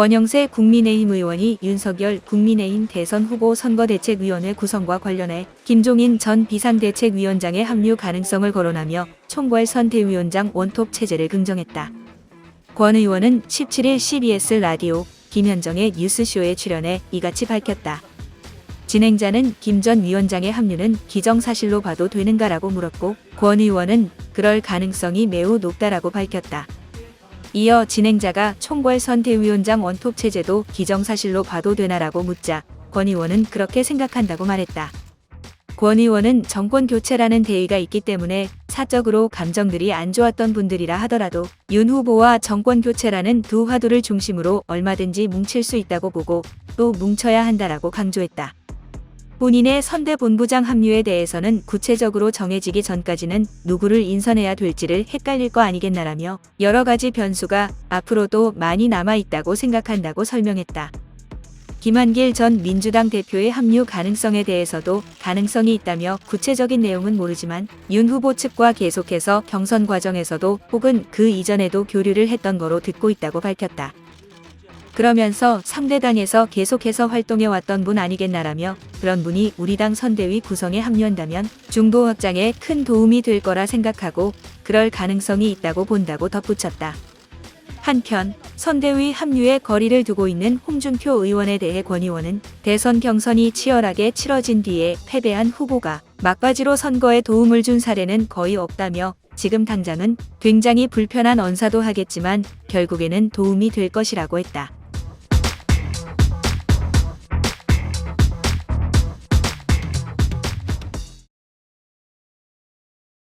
권영세 국민의힘 의원이 윤석열 국민의힘 대선 후보 선거대책위원회 구성과 관련해 김종인 전 비상대책위원장의 합류 가능성을 거론하며 총괄 선 대위원장 원톱 체제를 긍정했다. 권 의원은 17일 CBS 라디오 김현정의 뉴스쇼에 출연해 이같이 밝혔다. 진행자는 김 전 위원장의 합류는 기정사실로 봐도 되는가라고 물었고 권 의원은 그럴 가능성이 매우 높다라고 밝혔다. 이어 진행자가 총괄 선대위원장 원톱 체제도 기정사실로 봐도 되나라고 묻자 권 의원은 그렇게 생각한다고 말했다. 권 의원은 정권 교체라는 대의가 있기 때문에 사적으로 감정들이 안 좋았던 분들이라 하더라도 윤 후보와 정권 교체라는 두 화두를 중심으로 얼마든지 뭉칠 수 있다고 보고 또 뭉쳐야 한다라고 강조했다. 본인의 선대본부장 합류에 대해서는 구체적으로 정해지기 전까지는 누구를 인선해야 될지를 헷갈릴 거 아니겠나라며 여러 가지 변수가 앞으로도 많이 남아 있다고 생각한다고 설명했다. 김한길 전 민주당 대표의 합류 가능성에 대해서도 가능성이 있다며 구체적인 내용은 모르지만 윤 후보 측과 계속해서 경선 과정에서도 혹은 그 이전에도 교류를 했던 거로 듣고 있다고 밝혔다. 그러면서 3대당에서 계속해서 활동해왔던 분 아니겠나라며 그런 분이 우리 당 선대위 구성에 합류한다면 중도 확장에 큰 도움이 될 거라 생각하고 그럴 가능성이 있다고 본다고 덧붙였다. 한편 선대위 합류에 거리를 두고 있는 홍준표 의원에 대해 권 의원은 대선 경선이 치열하게 치러진 뒤에 패배한 후보가 막바지로 선거에 도움을 준 사례는 거의 없다며 지금 당장은 굉장히 불편한 언사도 하겠지만 결국에는 도움이 될 것이라고 했다.